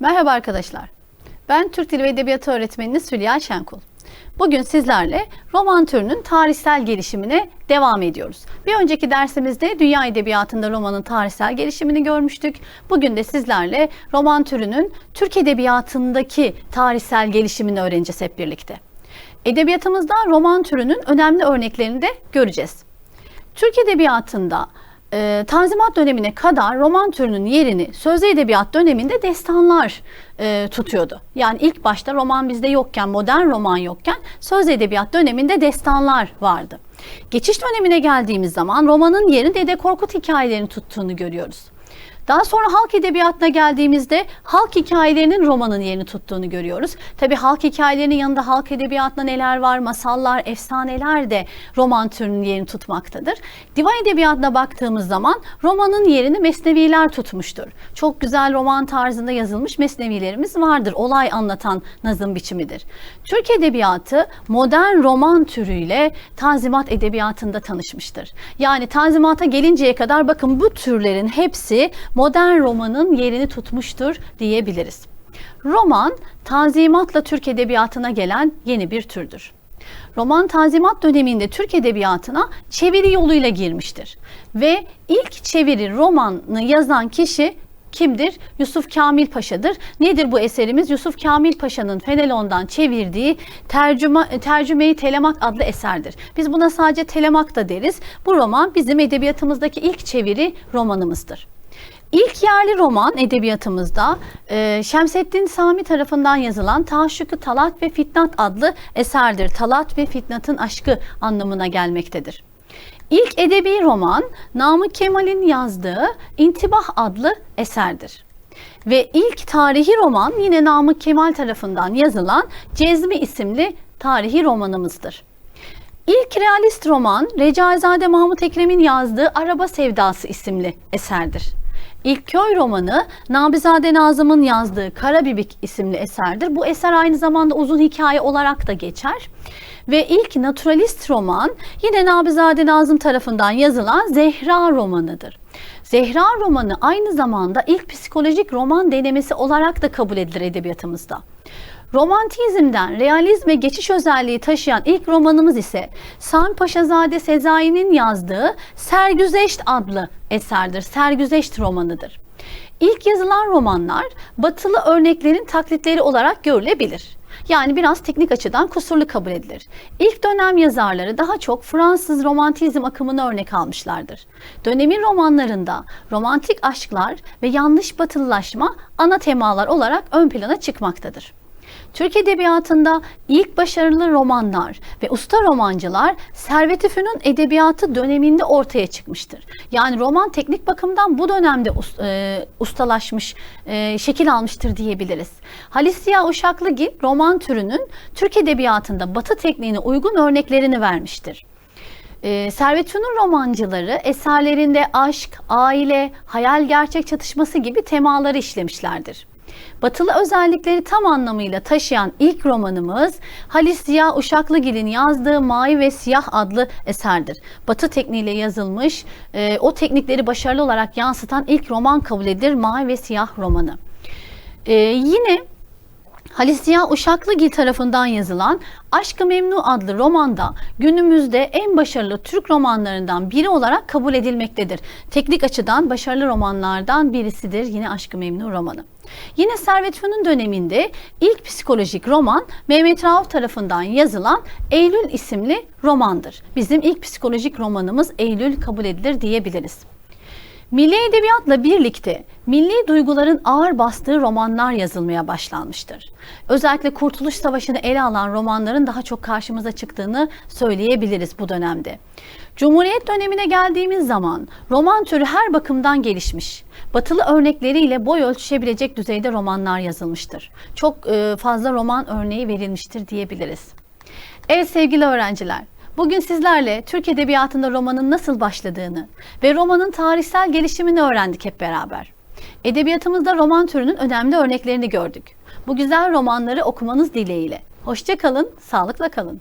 Merhaba arkadaşlar. Ben Türk Dili ve Edebiyatı öğretmeniniz Hülya Şenkul. Bugün sizlerle roman türünün tarihsel gelişimine devam ediyoruz. Bir önceki dersimizde dünya edebiyatında romanın tarihsel gelişimini görmüştük. Bugün de sizlerle roman türünün Türk edebiyatındaki tarihsel gelişimini öğreneceğiz hep birlikte. Edebiyatımızda roman türünün önemli örneklerini de göreceğiz. Türk Edebiyatı'nda e, Tanzimat dönemine kadar roman türünün yerini sözlü edebiyat döneminde destanlar e, tutuyordu. Yani ilk başta roman bizde yokken, modern roman yokken sözlü edebiyat döneminde destanlar vardı. Geçiş dönemine geldiğimiz zaman romanın yerini Dede Korkut hikayelerini tuttuğunu görüyoruz. Daha sonra halk edebiyatına geldiğimizde halk hikayelerinin romanın yerini tuttuğunu görüyoruz. Tabi halk hikayelerinin yanında halk edebiyatında neler var, masallar, efsaneler de roman türünün yerini tutmaktadır. Divan edebiyatına baktığımız zaman romanın yerini mesneviler tutmuştur. Çok güzel roman tarzında yazılmış mesnevilerimiz vardır. Olay anlatan nazım biçimidir. Türk edebiyatı modern roman türüyle Tanzimat edebiyatında tanışmıştır. Yani Tanzimat'a gelinceye kadar bakın bu türlerin hepsi modern romanın yerini tutmuştur diyebiliriz. Roman, Tanzimat'la Türk edebiyatına gelen yeni bir türdür. Roman Tanzimat döneminde Türk edebiyatına çeviri yoluyla girmiştir. Ve ilk çeviri romanını yazan kişi kimdir? Yusuf Kamil Paşa'dır. Nedir bu eserimiz? Yusuf Kamil Paşa'nın Fenelon'dan çevirdiği tercüme, Tercüme-i Telemak adlı eserdir. Biz buna sadece Telemak da deriz. Bu roman bizim edebiyatımızdaki ilk çeviri romanımızdır. İlk yerli roman edebiyatımızda e, Şemseddin Sami tarafından yazılan Taşşükü Talat ve Fitnat adlı eserdir. Talat ve Fitnat'ın aşkı anlamına gelmektedir. İlk edebi roman Namık Kemal'in yazdığı İntibah adlı eserdir. Ve ilk tarihi roman yine Namık Kemal tarafından yazılan Cezmi isimli tarihi romanımızdır. İlk realist roman Recaizade Mahmut Ekrem'in yazdığı Araba Sevdası isimli eserdir. İlk köy romanı Nabizade Nazım'ın yazdığı Karabibik isimli eserdir. Bu eser aynı zamanda uzun hikaye olarak da geçer. Ve ilk naturalist roman yine Nabizade Nazım tarafından yazılan Zehra romanıdır. Zehra romanı aynı zamanda ilk psikolojik roman denemesi olarak da kabul edilir edebiyatımızda. Romantizmden realizme geçiş özelliği taşıyan ilk romanımız ise Sami Paşazade Sezai'nin yazdığı Sergüzeşt adlı eserdir. Sergüzeşt romanıdır. İlk yazılan romanlar batılı örneklerin taklitleri olarak görülebilir. Yani biraz teknik açıdan kusurlu kabul edilir. İlk dönem yazarları daha çok Fransız romantizm akımını örnek almışlardır. Dönemin romanlarında romantik aşklar ve yanlış batılılaşma ana temalar olarak ön plana çıkmaktadır. Türk Edebiyatı'nda ilk başarılı romanlar ve usta romancılar Servet-i edebiyatı döneminde ortaya çıkmıştır. Yani roman teknik bakımdan bu dönemde e, ustalaşmış, e, şekil almıştır diyebiliriz. Halis Ziya Uşaklıgil roman türünün Türk Edebiyatı'nda batı tekniğine uygun örneklerini vermiştir. E, Servet Fünun romancıları eserlerinde aşk, aile, hayal gerçek çatışması gibi temaları işlemişlerdir. Batılı özellikleri tam anlamıyla taşıyan ilk romanımız Halis Ziya Uşaklıgil'in yazdığı Mavi ve Siyah adlı eserdir. Batı tekniğiyle yazılmış, e, o teknikleri başarılı olarak yansıtan ilk roman kabul edilir Mavi ve Siyah romanı. E, yine Halis Ziya Uşaklıgil tarafından yazılan Aşk-ı Memnu adlı romanda günümüzde en başarılı Türk romanlarından biri olarak kabul edilmektedir. Teknik açıdan başarılı romanlardan birisidir yine Aşk-ı Memnu romanı. Yine Servet Fünun döneminde ilk psikolojik roman Mehmet Rauf tarafından yazılan Eylül isimli romandır. Bizim ilk psikolojik romanımız Eylül kabul edilir diyebiliriz. Milli edebiyatla birlikte milli duyguların ağır bastığı romanlar yazılmaya başlanmıştır. Özellikle Kurtuluş Savaşı'nı ele alan romanların daha çok karşımıza çıktığını söyleyebiliriz bu dönemde. Cumhuriyet dönemine geldiğimiz zaman roman türü her bakımdan gelişmiş. Batılı örnekleriyle boy ölçüşebilecek düzeyde romanlar yazılmıştır. Çok e, fazla roman örneği verilmiştir diyebiliriz. Evet sevgili öğrenciler, Bugün sizlerle Türk Edebiyatı'nda romanın nasıl başladığını ve romanın tarihsel gelişimini öğrendik hep beraber. Edebiyatımızda roman türünün önemli örneklerini gördük. Bu güzel romanları okumanız dileğiyle. Hoşçakalın, sağlıkla kalın.